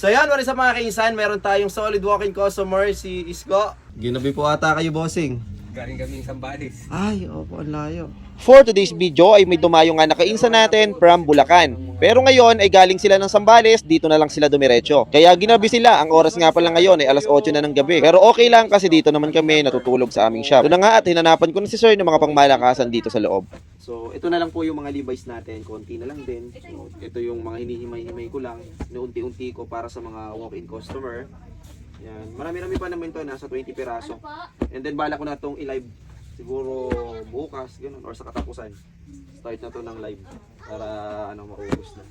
So yan, wala sa mga kainsan, meron tayong solid walk-in customer, si Isko. Ginabi po ata kayo, bossing. Galing kami sa Sambales. Ay, opo, ang layo. For today's video ay may dumayo nga nakainsa natin from Bulacan. Pero ngayon ay galing sila ng Sambales, dito na lang sila dumiretso. Kaya ginabi sila, ang oras nga pala ngayon ay alas 8 na ng gabi. Pero okay lang kasi dito naman kami natutulog sa aming shop. Doon na nga at hinanapan ko na si sir ng mga pangmalakasan dito sa loob. So, ito na lang po yung mga Levi's natin. Konti na lang din. So, ito yung mga hinihimay-himay ko lang. Inuunti-unti ko para sa mga walk-in customer. Yan. Marami-rami pa naman to. Nasa 20 piraso. And then, bala ko na itong i-live. Siguro bukas, ganun. Or sa katapusan. Start na to ng live. Para, ano, maubos na.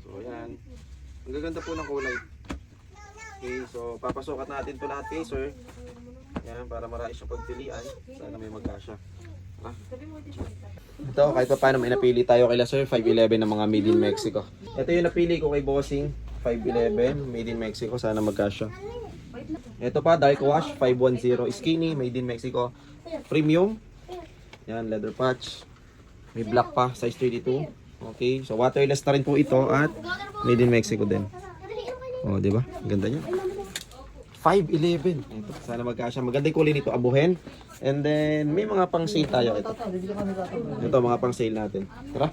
So, yan. Ang gaganda po ng kulay. Okay, so, papasukat natin to lahat kay sir. Yan, para marami siya pagpilian. Sana may magkasya. Ito, kahit pa paano may napili tayo kay Sir, 511 ng mga made in Mexico. Ito yung napili ko kay Bossing, 511, made in Mexico, sana magkasya. Ito pa, dark wash, 510, skinny, made in Mexico. Premium, yan, leather patch. May black pa, size 32. Okay, so waterless na rin po ito at made in Mexico din. Oh, di ba? Ganda niya. 511. Ito, sana magkasya. Maganda yung kulay nito, abuhin. And then, may mga pang sale tayo ito. Ito, mga pang sale natin. Tara.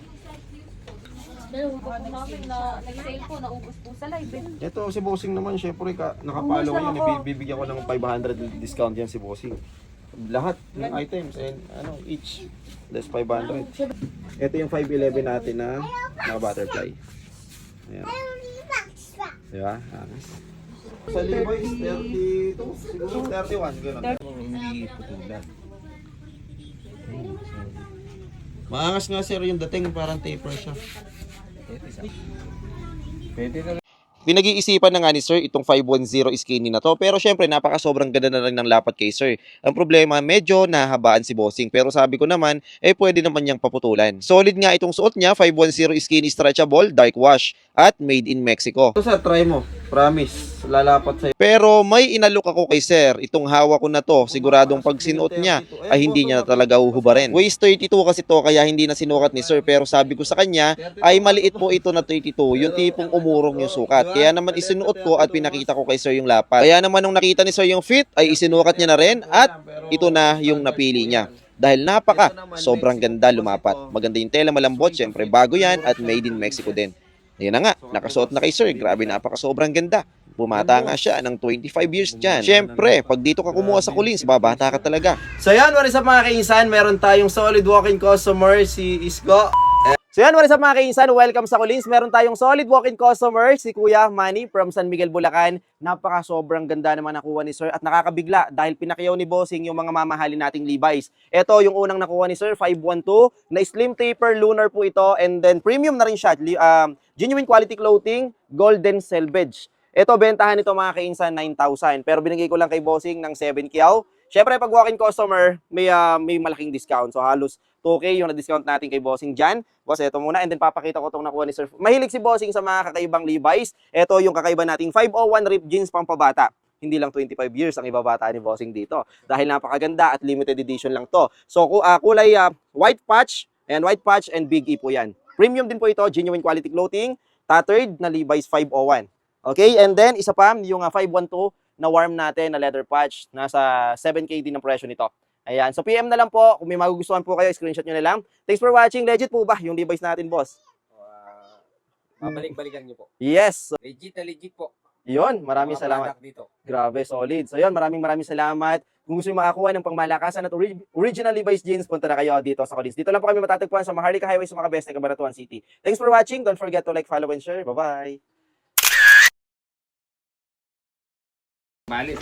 Dalawa po namin na nag-sale po, naubos po sa live eh. Ito, si Bossing naman, syempre, ka, nakapalo ko yun. Bibigyan ko ng 500 discount yan si Bossing. Lahat ng items and ano, each. That's 500. Ito yung 511 natin na, na butterfly. Ayan. Diba? Angas. Sa Levi's, 32, siguro 31, ganun. Hindi putulan. Maangas nga sir yung dating parang taper siya. Pinag-iisipan na nga ni Sir itong 510 skinny na to pero syempre napaka sobrang ganda na rin ng lapat kay Sir. Ang problema medyo nahabaan si Bossing pero sabi ko naman eh pwede naman niyang paputulan. Solid nga itong suot niya 510 skinny stretchable dark wash at made in Mexico. Ito sir, try mo. Promise. Lalapat sa'yo. Pero may inalok ako kay Sir itong hawak ko na to siguradong pag sinuot niya ay hindi niya na talaga uhubarin. Waist 32 kasi to kaya hindi na sinukat ni Sir pero sabi ko sa kanya ay maliit po ito na 32 yung tipong umurong yung sukat. Kaya naman isinuot ko at pinakita ko kay Sir yung lapat. Kaya naman nung nakita ni Sir yung fit ay isinukat niya na rin at ito na yung napili niya. Dahil napaka, sobrang ganda lumapat. Maganda yung tela malambot, syempre bago yan at made in Mexico din. Ayan na nga, nakasuot na kay Sir, grabe napaka sobrang ganda. Bumata nga siya ng 25 years dyan. Syempre, pag dito ka kumuha sa Kulins, babata ka talaga. So yan, what is up mga kainsan? Meron tayong solid walk-in customer, si Isko. So yan, what is up mga kainsan? Welcome sa Kulins. Meron tayong solid walk-in customer, si Kuya Manny from San Miguel, Bulacan. Napaka sobrang ganda naman nakuha ni Sir at nakakabigla dahil pinakiyaw ni Bossing yung mga mamahalin nating Levi's. Ito yung unang nakuha ni Sir, 512 na slim taper lunar po ito and then premium na rin siya. Um, genuine quality clothing, golden selvage. Ito, bentahan nito mga kainsan, 9,000. Pero binigay ko lang kay Bossing ng 7 kiyaw. Siyempre, pag walk-in customer, may, ah, may malaking discount. So, halos 2K yung na-discount natin kay Bossing dyan. Boss, ito muna. And then, papakita ko itong nakuha ni Sir. Mahilig si Bossing sa mga kakaibang Levi's. Ito yung kakaiba nating 501 rip jeans pang pabata. Hindi lang 25 years ang ibabata ni Bossing dito. Dahil napakaganda at limited edition lang to. So, ah, kulay ah, white patch, and white patch and big E po yan. Premium din po ito, genuine quality clothing, tattered na Levi's 501. Okay, and then isa pa, yung ah, 512 na warm natin na leather patch, nasa 7K din ang presyo nito. Ayan, so PM na lang po, kung may magugustuhan po kayo, screenshot nyo na lang. Thanks for watching, legit po ba yung Levi's natin, boss? Uh, Babalik-balikan niyo po. Yes, Legit na legit po. yun, maraming Mga salamat. Dito. Grabe, solid. So yun, maraming maraming salamat. Kung gusto nyo makakuha ng pangmalakasan at ori- original Levi's jeans, punta na kayo dito sa Collins. Dito lang po kami matatagpuan sa Maharlika Highway sa mga best ng Cabanatuan City. Thanks for watching. Don't forget to like, follow, and share. Bye-bye. Malik,